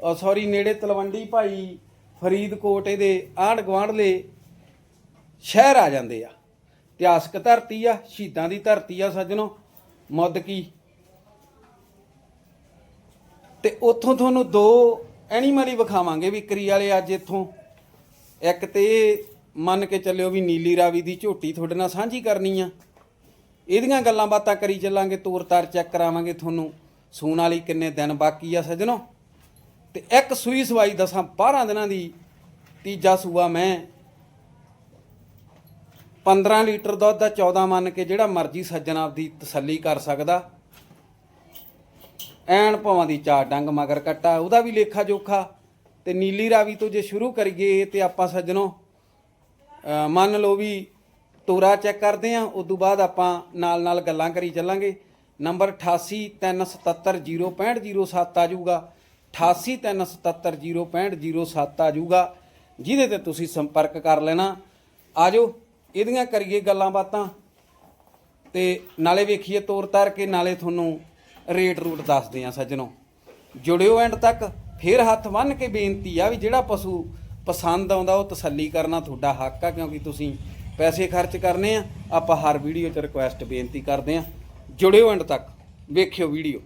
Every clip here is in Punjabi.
ਸੌਰੀ, ਨੇੜੇ ਤਲਵੰਡੀ ਭਾਈ ਫਰੀਦਕੋਟ, ਇਹਦੇ ਆਂਢ ਗੁਆਂਢਲੇ ਸ਼ਹਿਰ ਆ ਜਾਂਦੇ ਆ। ਇਤਿਹਾਸਕ ਧਰਤੀ ਆ, ਸ਼ਹੀਦਾਂ ਦੀ ਧਰਤੀ ਆ ਸੱਜਣੋ ਮੁੱਦਕੀ ਤੇ ਉੱਥੋਂ ਤੁਹਾਨੂੰ ਦੋ ਐਨੀਮਲ ਹੀ ਵਿਖਾਵਾਂਗੇ, ਵਿਕਰੀ ਵਾਲੇ ਅੱਜ ਇੱਥੋਂ। ਇੱਕ ਤੇ ਇਹ ਮੰਨ ਕੇ ਚੱਲਿਓ ਵੀ ਨੀਲੀ ਰਾਵੀ ਦੀ ਝੋਟੀ ਤੁਹਾਡੇ ਨਾਲ ਸਾਂਝੀ ਕਰਨੀ ਆ। ਇਹਦੀਆਂ ਗੱਲਾਂ ਬਾਤਾਂ ਕਰੀ ਚੱਲਾਂਗੇ ਤੋਰ ਤਾਰ ਚੈੱਕ ਕਰਾਵਾਂਗੇ ਤੁਹਾਨੂੰ। ਸੂਣ ਵਾਲੀ ਕਿੰਨੇ ਦਿਨ ਬਾਕੀ ਆ ਸੱਜਣੋ। ਤੇ ਇੱਕ ਸੂਈ ਸਵਾਈ ਦਸਾਂ 12 ਦਿਨਾਂ ਦੀ ਤੀਜਾ ਸੂਆ ਮੈਂ 15 ਲੀਟਰ ਦੁੱਧ ਦਾ 14 ਮੰਨ ਕੇ ਜਿਹੜਾ ਮਰਜ਼ੀ ਸੱਜਣ ਆਪਦੀ ਤਸੱਲੀ ਕਰ ਸਕਦਾ। ਐਨ ਭਾਵਾਂ ਦੀ ਚਾਰ ਡੰਗ ਮਗਰ ਕੱਟਾ, ਉਹਦਾ ਵੀ ਲੇਖਾ ਜੋਖਾ ਤੇ ਨੀਲੀ ਰਾਵੀ ਤੋਂ ਜੇ ਸ਼ੁਰੂ ਕਰੀਏ ਤੇ ਆਪਾਂ ਸੱਜਣੋ ਮੰਨ ਲਓ ਵੀ ਤੋਰਾ ਚੈੱਕ ਕਰਦੇ ਆ ਉਸ ਤੋਂ ਬਾਅਦ ਆਪਾਂ ਨਾਲ ਨਾਲ ਗੱਲਾਂ ਕਰੀ ਚੱਲਾਂਗੇ। ਨੰਬਰ 8837706507 ਆ ਜਾਊਗਾ। 8837706507 ਆ ਜਾਊਗਾ। ਜਿਹਦੇ ਤੇ ਤੁਸੀਂ ਸੰਪਰਕ ਕਰ ਲੈਣਾ। ਆਜੋ, ਇਹਦੀਆਂ ਕਰੀਏ ਗੱਲਾਂ ਬਾਤਾਂ। ਤੇ ਨਾਲੇ ਵੇਖੀਏ ਤੋਰ ਤਾਰ ਕੇ ਨਾਲੇ ਤੁਹਾਨੂੰ ਰੇਟ ਰੂਟ ਦੱਸਦੇ ਆ ਸੱਜਣੋ। ਜੁੜਿਓ ਐਂਡ ਤੱਕ ਫੇਰ ਹੱਥ ਬੰਨ ਕੇ ਬੇਨਤੀ ਆ ਵੀ ਜਿਹੜਾ ਪਸ਼ੂ ਪਸੰਦ ਆਉਂਦਾ ਉਹ ਤਸੱਲੀ ਕਰਨਾ ਤੁਹਾਡਾ ਹੱਕ ਆ, ਕਿਉਂਕਿ ਤੁਸੀਂ ਪੈਸੇ ਖਰਚ ਕਰਨੇ ਆ। ਆਪਾਂ ਹਰ ਵੀਡੀਓ 'ਚ ਰਿਕੁਐਸਟ ਬੇਨਤੀ ਕਰਦੇ ਆ। ਜੁੜਿਓ ਐਂਡ ਤੱਕ ਵੇਖਿਓ ਵੀਡੀਓ।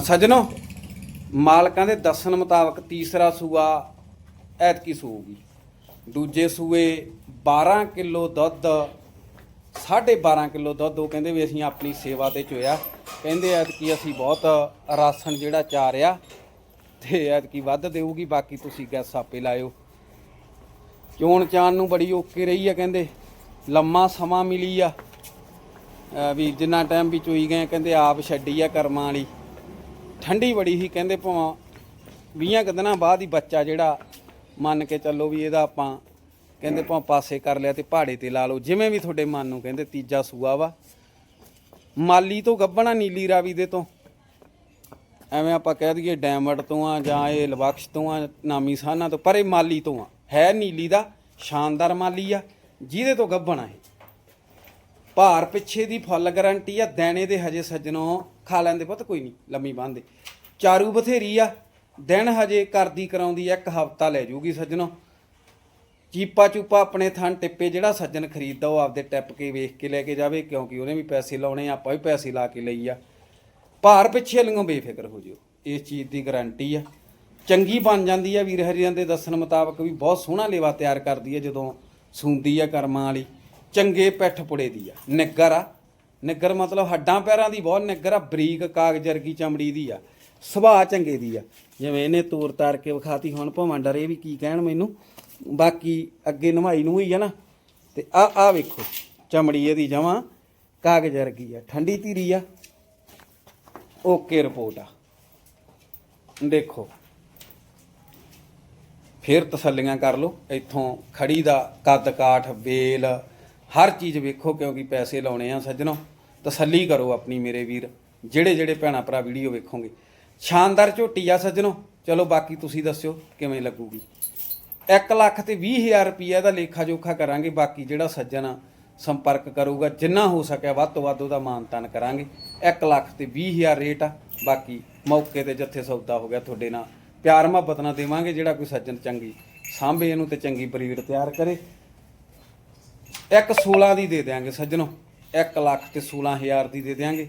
ਸੱਜਣੋ ਮਾਲਕਾਂ ਦੇ ਦੱਸਣ ਮੁਤਾਬਕ ਤੀਸਰਾ ਸੂਆ ਐਤਕੀ ਸੂਗੀ ਦੂਜੇ ਸੂਏ 12 ਕਿਲੋ ਦੁੱਧ 12.5 ਕਿਲੋ ਦੁੱਧ, ਉਹ ਕਹਿੰਦੇ ਵੀ ਅਸੀਂ ਆਪਣੀ ਸੇਵਾ ਤੇ ਚੋਇਆ। ਕਹਿੰਦੇ ਐਤਕੀ ਅਸੀਂ ਬਹੁਤ ਰਾਸ਼ਨ ਜਿਹੜਾ ਚਾਰਿਆ ਤੇ ਐਤਕੀ ਵੱਧ ਦੇਊਗੀ, ਬਾਕੀ ਤੁਸੀਂ ਗੈਸ ਆਪੇ ਲਾਇਓ। ਚੋਣ ਚਾਣ ਨੂੰ ਬੜੀ ਓਕੇ ਰਹੀ ਆ ਕਹਿੰਦੇ। ਲੰਮਾ ਸਮਾਂ ਮਿਲੀ ਆ। ਵੀ ਜਿੰਨਾ ਟਾਈਮ ਵੀ ਚੋਈ ਗਏ, ਕਹਿੰਦੇ ਆਪ ਛੱਡੀ ਆ ਕਰਮਾਂ ਵਾਲੀ। ਠੰਡੀ ਬੜੀ ਸੀ, ਕਹਿੰਦੇ ਭਾਵੇਂ 20 ਕੁ ਦਿਨਾਂ ਬਾਅਦ ਹੀ ਬੱਚਾ ਜਿਹੜਾ ਮੰਨ ਕੇ ਚੱਲੋ ਵੀ ਇਹਦਾ ਆਪਾਂ ਕਹਿੰਦੇ ਭਾਵੇਂ ਪਾਸੇ ਕਰ ਲਿਆ ਤੇ ਪਹਾੜੇ ਤੇ ਲਾ ਲਓ, ਜਿਵੇਂ ਵੀ ਤੁਹਾਡੇ ਮਨ ਨੂੰ ਕਹਿੰਦੇ ਤੀਜਾ ਸੂਆ ਵਾ। ਮਾਲੀ ਤੋਂ ਗੱਬਣਾ ਨੀਲੀ ਰਾਵੀ ਦੇ ਤੋਂ। ਐਵੇਂ ਆਪਾਂ ਕਹਿ ਦਈਏ ਡੈਮਡ ਤੋਂ ਆ ਜਾਂ ਇਹ ਲਵਕਸ਼ ਤੋਂ ਆ, ਨਾਮੀ ਸਾਨਾ ਤੋਂ, ਪਰ ਇਹ ਮਾਲੀ ਤੋਂ ਆ। ਹੈ ਨੀਲੀ ਦਾ, ਸ਼ਾਨਦਾਰ ਮਾਲੀ ਆ, ਜਿਹਦੇ ਤੋਂ ਗੱਬਣਾ ਹੈ। ਭਾਰ ਪਿੱਛੇ ਦੀ ਫੁੱਲ ਗਾਰੰਟੀ ਆ, ਦੇਣੇ ਦੇ ਹਜੇ ਸੱਜਣੋ ਖਾ ਲੈਂਦੇ ਪੁੱਤ ਕੋਈ ਨਹੀਂ ਲੰਮੀ ਬੰਦੇ ਚਾਰੂ ਬਥੇਰੀ ਆ ਦਿਨ ਹਜੇ ਕਰਦੀ ਕਰਾਉਂਦੀ ਆ, ਇੱਕ ਹਫਤਾ ਲੈ ਜੂਗੀ ਸੱਜਣੋ। ਚੀਪਾ ਚੂਪਾ ਆਪਣੇ ਥਾਂ ਟਿੱਪੇ ਜਿਹੜਾ ਸੱਜਣ ਖਰੀਦਦਾ ਉਹ ਆਪਦੇ ਟਿੱਪ ਕੇ ਵੇਖ ਕੇ ਲੈ ਕੇ ਜਾਵੇ ਕਿਉਂਕਿ ਉਹਨੇ ਵੀ ਪੈਸੇ ਲਾਉਣੇ ਆ, ਆਪਾਂ ਵੀ ਪੈਸੇ ਲਾ ਕੇ ਲਈ ਆ। ਭਾਰ ਪਿੱਛੇ ਲਿਓ ਬੇਫਿਕਰ ਹੋ ਜਿਓ ਇਸ ਚੀਜ਼ ਦੀ ਗਾਰੰਟੀ ਆ। ਚੰਗੀ ਬਣ ਜਾਂਦੀ ਆ ਵੀਰ ਹਰੀਆਂ ਦੇ ਦੱਸਣ ਮੁਤਾਬਕ ਵੀ ਬਹੁਤ ਸੋਹਣਾ ਲੇਵਾ ਤਿਆਰ ਕਰਦੀ ਆ ਜਦੋਂ ਸੂੰਦੀ ਆ ਕਰਮਾਂ ਵਾਲੀ। ਚੰਗੇ ਪਿੱਠ ਪੁੜੇ ਦੀ ਆ ਨਿੱਗਰ ਆ। ਨਿੱਗਰ ਮਤਲਬ ਹੱਡਾਂ ਪੈਰਾਂ ਦੀ ਬਹੁਤ ਨਿੱਗਰ ਆ, ਬਰੀਕ ਕਾਗਜ਼ ਵਰਗੀ ਚਮੜੀ ਦੀ ਆ। ਸੁਭਾਅ ਚੰਗੇ ਦੀ ਆ। ਜਿਵੇਂ ਇਹਨੇ ਤੋਰ ਤਾਰ ਕੇ ਵਿਖਾਤੀ, ਹੁਣ ਭਾਵੇਂ ਡਰੇ ਵੀ ਕੀ ਕਹਿਣ ਮੈਨੂੰ। ਬਾਕੀ ਅੱਗੇ ਨਵਾਈ ਨੂੰ ਹੀ ਆ ਨਾ। ਤੇ ਆ ਆ ਵੇਖੋ, ਚਮੜੀ ਇਹਦੀ ਜਮਾਂ ਕਾਗਜ਼ ਵਰਗੀ ਆ, ਠੰਡੀ ਧੀਰੀ ਆ। ਓਕੇ ਰਿਪੋਰਟ ਆ। ਦੇਖੋ, ਫਿਰ ਤਸੱਲੀਆਂ ਕਰ ਲਓ। ਇੱਥੋਂ ਖੜੀ ਦਾ ਕੱਦ ਕਾਠ ਵੇਲ ਹਰ ਚੀਜ਼ ਵੇਖੋ ਕਿਉਂਕਿ ਪੈਸੇ ਲਾਉਣੇ ਆ ਸੱਜਣੋ। ਤਸੱਲੀ ਕਰੋ ਆਪਣੀ ਮੇਰੇ ਵੀਰ। ਜਿਹੜੇ ਜਿਹੜੇ ਭੈਣਾ ਭਰਾ ਵੀਡੀਓ ਵੇਖੋਗੇ। ਸ਼ਾਨਦਾਰ ਝੋਟੀ ਆ ਸੱਜਣੋ। ਚਲੋ ਬਾਕੀ ਤੁਸੀਂ ਦੱਸਿਓ ਕਿਵੇਂ ਲੱਗੂਗੀ। 1 ਲੱਖ ਤੇ 20000 ਰੁਪਈਆ ਦਾ ਲੇਖਾ ਜੋਖਾ ਕਰਾਂਗੇ। ਬਾਕੀ ਜਿਹੜਾ ਸੱਜਣ ਆ, ਸੰਪਰਕ ਕਰੂਗਾ ਜਿੰਨਾ ਹੋ ਸਕਿਆ ਵੱਧ ਤੋਂ ਵੱਧ ਉਹਦਾ ਮਾਨਤਾਨ ਕਰਾਂਗੇ। 1 ਲੱਖ ਤੇ 20000 ਰੇਟ ਆ। ਬਾਕੀ ਮੌਕੇ ਤੇ ਜਿੱਥੇ ਸੌਦਾ ਹੋ ਗਿਆ ਤੁਹਾਡੇ ਨਾਲ। ਪਿਆਰ ਮੁਹੱਬਤ ਨਾਲ ਦੇਵਾਂਗੇ। ਜਿਹੜਾ ਕੋਈ ਸੱਜਣ ਚੰਗੀ ਸਾਂਭੇ ਇਹਨੂੰ ਤੇ ਚੰਗੀ ਬਰੀਡ ਤਿਆਰ ਕਰੇ। ਇੱਕ 16 ਦੀ ਦੇ ਦਿਆਂਗੇ ਸੱਜਣੋ 1 ਲੱਖ ਤੇ 16000 ਦੀ ਦੇ ਦਿਆਂਗੇ।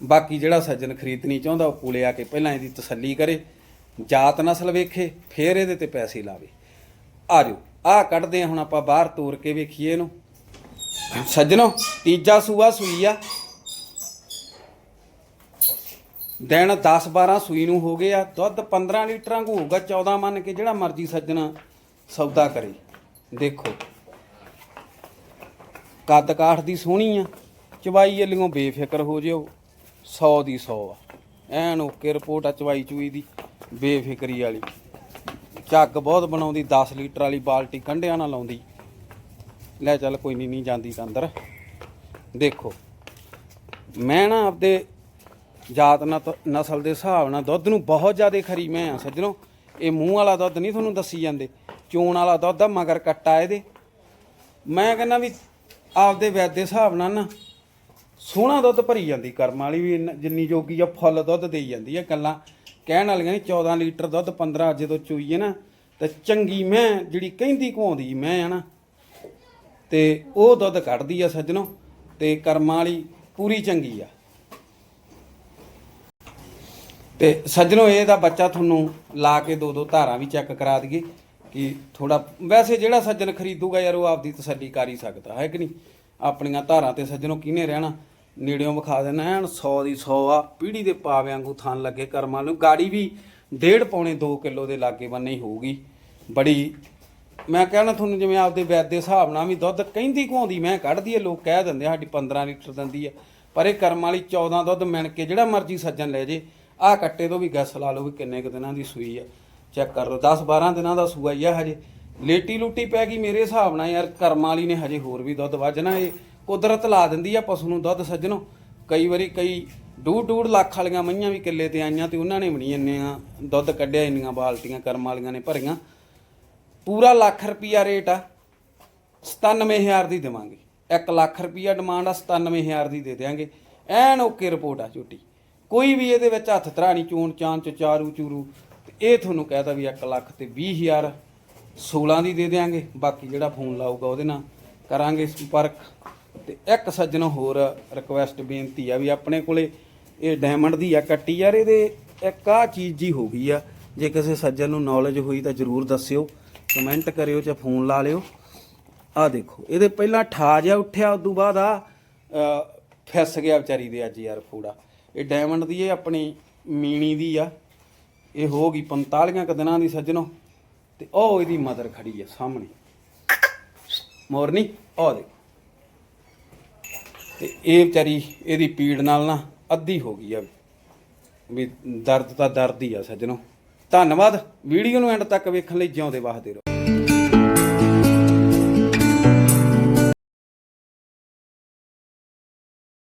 ਬਾਕੀ ਜਿਹੜਾ ਸੱਜਣ ਖਰੀਦਣੀ ਚਾਹੁੰਦਾ, ਉਹ ਕੋਲੇ ਆ ਕੇ ਪਹਿਲਾਂ ਇਹਦੀ ਤਸੱਲੀ ਕਰੇ, ਜਾਤ ਨਸਲ ਵੇਖੇ, ਫੇਰ ਇਹਦੇ ਤੇ ਪੈਸੇ ਲਾਵੇ। ਆ ਜਾਓ ਆ ਕੱਢਦੇ ਆ ਹੁਣ ਆਪਾਂ ਬਾਹਰ ਤੋਰ ਕੇ ਵੇਖੀਏ ਇਹਨੂੰ। ਸੱਜਣੋ, ਤੀਜਾ ਸੂਆ ਸੂਈ ਆ। ਦਿਨ 10 12 ਸੂਈ ਨੂੰ ਹੋ ਗਏ ਆ, ਦੁੱਧ 15 ਲੀਟਰਾਂ ਕੋ ਹੋਊਗਾ 14 ਮੰਨ ਕੇ ਜਿਹੜਾ ਮਰਜ਼ੀ ਸੱਜਣਾ ਸੌਦਾ ਕਰੇ। ਦੇਖੋ ਕੱਦ ਕਾਠ ਦੀ ਸੋਹਣੀ ਆ, ਚਵਾਈ ਵੱਲੋਂ ਬੇਫਿਕਰ ਹੋ ਜਿਓ 100 ਦੀ 100 ਆ। ਐਨ ਓਕੇ ਰਿਪੋਰਟ ਆ ਚਵਾਈ ਚੂਈ ਦੀ, ਬੇਫਿਕਰੀ ਵਾਲੀ। ਝੱਗ ਬਹੁਤ ਬਣਾਉਂਦੀ 10 ਲੀਟਰ ਵਾਲੀ ਬਾਲਟੀ ਕੰਢਿਆਂ ਨਾਲ ਲਾਉਂਦੀ। ਲੈ ਚੱਲ ਕੋਈ ਨਹੀਂ ਨਹੀਂ ਜਾਂਦੀ ਤਾਂ ਅੰਦਰ। ਦੇਖੋ, ਮੈਂ ਨਾ ਆਪਦੇ ਜਾਤ ਨਸਲ ਦੇ ਹਿਸਾਬ ਨਾਲ ਦੁੱਧ ਨੂੰ ਬਹੁਤ ਜ਼ਿਆਦਾ ਖਰੀ ਮੈਂ ਆ, ਸੱਜਣੋ। ਇਹ ਮੂੰਹ ਵਾਲਾ ਦੁੱਧ ਨਹੀਂ ਤੁਹਾਨੂੰ ਦੱਸੀ ਜਾਂਦੇ, ਚੋਣ ਵਾਲਾ ਦੁੱਧ ਆ, ਮਗਰ ਕੱਟਾ ਇਹਦੇ। ਮੈਂ ਕਹਿੰਦਾ ਵੀ ਆਪਦੇ ਵੈਦ ਦੇ ਹਿਸਾਬ ਨਾਲ ਨਾ ਸੋਹਣਾ ਦੁੱਧ ਭਰੀ ਜਾਂਦੀ, ਕਰਮ ਵਾਲੀ ਵੀ ਇੰਨਾ- ਜਿੰਨੀ ਜੋਗੀ ਆ, ਫੁੱਲ ਦੁੱਧ ਦੇਈ ਜਾਂਦੀ ਆ ਗੱਲਾਂ। ਕਹਿਣ ਵਾਲੀਆਂ ਨਹੀਂ 14 ਲੀਟਰ ਦੁੱਧ 15 ਜਦੋਂ ਚੋਈਏ ਨਾ, ਤਾਂ ਚੰਗੀ ਮੈਂ ਜਿਹੜੀ ਕਹਿੰਦੀ ਘਵਾਉਂਦੀ ਮੈਂ ਆ ਨਾ, ਤੇ ਉਹ ਦੁੱਧ ਕੱਢਦੀ ਆ ਸੱਜਣੋ, ਤੇ ਕਰਮਾਂ ਵਾਲੀ ਪੂਰੀ ਚੰਗੀ ਆ। ਤੇ ਸੱਜਣੋ, ਇਹਦਾ ਬੱਚਾ ਤੁਹਾਨੂੰ ਲਾ ਕੇ ਦੋ ਦੋ ਧਾਰਾਂ ਵੀ ਚੈੱਕ ਕਰਾ ਦਈਏ। ਕਿ ਥੋੜਾ ਵੈਸੇ ਜਿਹੜਾ ਸੱਜਣ ਖਰੀਦੂਗਾ ਯਾਰ ਉਹ ਆਪਦੀ ਤਸੱਲੀ ਕਰ ਹੀ ਸਕਦਾ ਹੈ ਕਿ ਨਹੀਂ? ਆਪਣੀਆਂ ਧਾਰਾਂ ਤੇ ਸੱਜਣੋਂ ਕਿਹਨੇ ਰਹਿਣਾ? ਨੇੜਿਓਂ ਵਿਖਾ ਦੇਣਾ ਐਨ 100 ਦੀ 100 ਆ ਪੀੜੀ ਦੇ ਪਾਵੇ ਵਾਂਗੂ ਥਣ ਲੱਗੇ ਕਰਮਾਂ ਨੂੰ ਗਾੜੀ ਵੀ ਡੇਢ ਪੌਣੇ 2 ਕਿਲੋ ਦੇ ਲਾਗੇ ਬੰਨੇ ਹੀ ਹੋਊਗੀ। ਬੜੀ ਮੈਂ ਕਹਿਣਾ ਤੁਹਾਨੂੰ ਜਿਵੇਂ ਆਪਦੇ ਵੈਦ ਦੇ ਹਿਸਾਬ ਨਾਲ ਵੀ ਦੁੱਧ ਕਹਿੰਦੀ ਘਵਾਉਂਦੀ ਮੈਂ ਕੱਢਦੀ ਏ ਲੋਕ ਕਹਿ ਦਿੰਦੇ ਆ, ਸਾਡੀ 15 ਲੀਟਰ ਦਿੰਦੀ ਆ। ਪਰ ਇਹ ਕਰਮ ਵਾਲੀ 14 ਦੁੱਧ ਮਿਣ ਕੇ ਜਿਹੜਾ ਮਰਜ਼ੀ ਸੱਜਣ ਲੈ ਜੇ ਆਹ ਕੱਟੇ ਤੋਂ ਵੀ ਗੈਸ ਲਾ ਲਓ ਵੀ ਕਿੰਨੇ ਕੁ ਦਿਨਾਂ ਦੀ ਸੂਈ ਆ। ਚੈੱਕ ਕਰ ਲਓ। 10 12 ਦਿਨਾਂ ਦਾ ਸੂਆ ਹੀ ਆ ਹਜੇ। ਲੇਟੀ ਲੂਟੀ ਪੈ ਗਈ ਮੇਰੇ ਹਿਸਾਬ ਨਾਲ ਯਾਰ, ਕਰਮ ਵਾਲੀ ਨੇ ਹਜੇ ਹੋਰ ਵੀ ਦੁੱਧ ਵੱਜਣਾ। ਇਹ ਕੁਦਰਤ ਲਾ ਦਿੰਦੀ ਆ ਪਸ਼ੂ ਨੂੰ ਦੁੱਧ ਸੱਜਣੋ। ਕਈ ਵਾਰੀ ਕਈ ਡੂਢ ਡੂਢ ਲੱਖ ਵਾਲੀਆਂ ਮਈਆਂ ਵੀ ਕਿੱਲੇ ਤੇ ਆਈਆਂ ਤੇ ਉਹਨਾਂ ਨੇ ਵੀ ਨਹੀਂ ਇੰਨੀਆਂ ਦੁੱਧ ਕੱਢਿਆ, ਇੰਨੀਆਂ ਬਾਲਟੀਆਂ ਕਰਮ ਵਾਲੀਆਂ ਨੇ ਭਰੀਆਂ। ਪੂਰਾ ਲੱਖ ਰੁਪਿਆ ਰੇਟ ਆ 97000 ਦੀ ਦੇਵਾਂਗੇ। 1 ਲੱਖ ਰੁਪਿਆ ਡਿਮਾਂਡ ਆ 97000 ਦੀ ਦੇ ਦੇਾਂਗੇ ਐਨ ਓਕੇ ਰਿਪੋਰਟ ਆ ਝੋਟੀ ਕੋਈ ਵੀ ਇਹਦੇ ਵਿੱਚ ਹੱਥ ਧਰਾਣੀ ਚੂਣ ਚਾਂ ਚਾਰੂ ਚੂਰੂ। ਤੇ ਇਹ ਤੁਹਾਨੂੰ ਕਹਿਤਾ ਵੀ 1 ਲੱਖ ਤੇ 20000 16 ਦੀ ਦੇ ਦੇਾਂਗੇ ਬਾਕੀ ਜਿਹੜਾ ਫੋਨ ਲਾਊਗਾ ਉਹਦੇ ਨਾਲ ਕਰਾਂਗੇ ਸੰਪਰਕ। ਤੇ ਇੱਕ ਸੱਜਣ ਹੋਰ ਰਿਕੁਐਸਟ ਬੇਨਤੀ ਆ ਵੀ ਆਪਣੇ ਕੋਲੇ ਇਹ ਡਾਇਮੰਡ ਦੀ ਆ ਕੱਟੀ ਯਾਰ ਇਹਦੇ ਇੱਕ ਆ ਚੀਜ਼ ਜੀ ਹੋ ਗਈ ਆ। ਜੇ ਕਿਸੇ ਸੱਜਣ ਨੂੰ ਨੌਲੇਜ ਹੋਈ ਤਾਂ ਜਰੂਰ ਦੱਸਿਓ ਕਮੈਂਟ ਕਰਿਓ ਜਾਂ ਫੋਨ ਲਾ ਲਿਓ। ਆ ਦੇਖੋ ਇਹਦੇ ਪਹਿਲਾਂ ਠਾ ਜਿਹਾ ਉੱਠਿਆ ਉਦੋਂ ਬਾਅਦ ਆ ਅ, ਫਿਸ ਗਿਆ ਵਿਚਾਰੀ ਦੇ ਅੱਜ ਯਾਰ ਫੂੜਾ। ਇਹ ਡਾਇਮੰਡ ਦੀ ਇਹ ਆਪਣੀ ਮੀਣੀ ਦੀ ਆ। ਇਹ ਹੋ ਗਈ 45 ਕੁ ਦਿਨਾਂ ਦੀ ਸੱਜਣੋ ਤੇ ਉਹ ਇਹਦੀ ਮਦਰ ਖੜੀ ਆ ਸਾਹਮਣੇ। ਮੋਰਨੀ, ਉਹ ਦੇ ਤੇ ਇਹ ਵਿਚਾਰੀ ਇਹਦੀ ਪੀੜ ਨਾਲ ਨਾ ਅੱਧੀ ਹੋ ਗਈ ਆ ਵੀ। ਦਰਦ ਤਾਂ ਦਰਦ ਹੀ ਆ ਸੱਜਣੋ। ਧੰਨਵਾਦ, ਵੀਡੀਓ ਨੂੰ ਐਂਡ ਤੱਕ ਵੇਖਣ ਲਈ ਜਿਉਂਦੇ ਵਾਸਤੇ ਰਹੋ।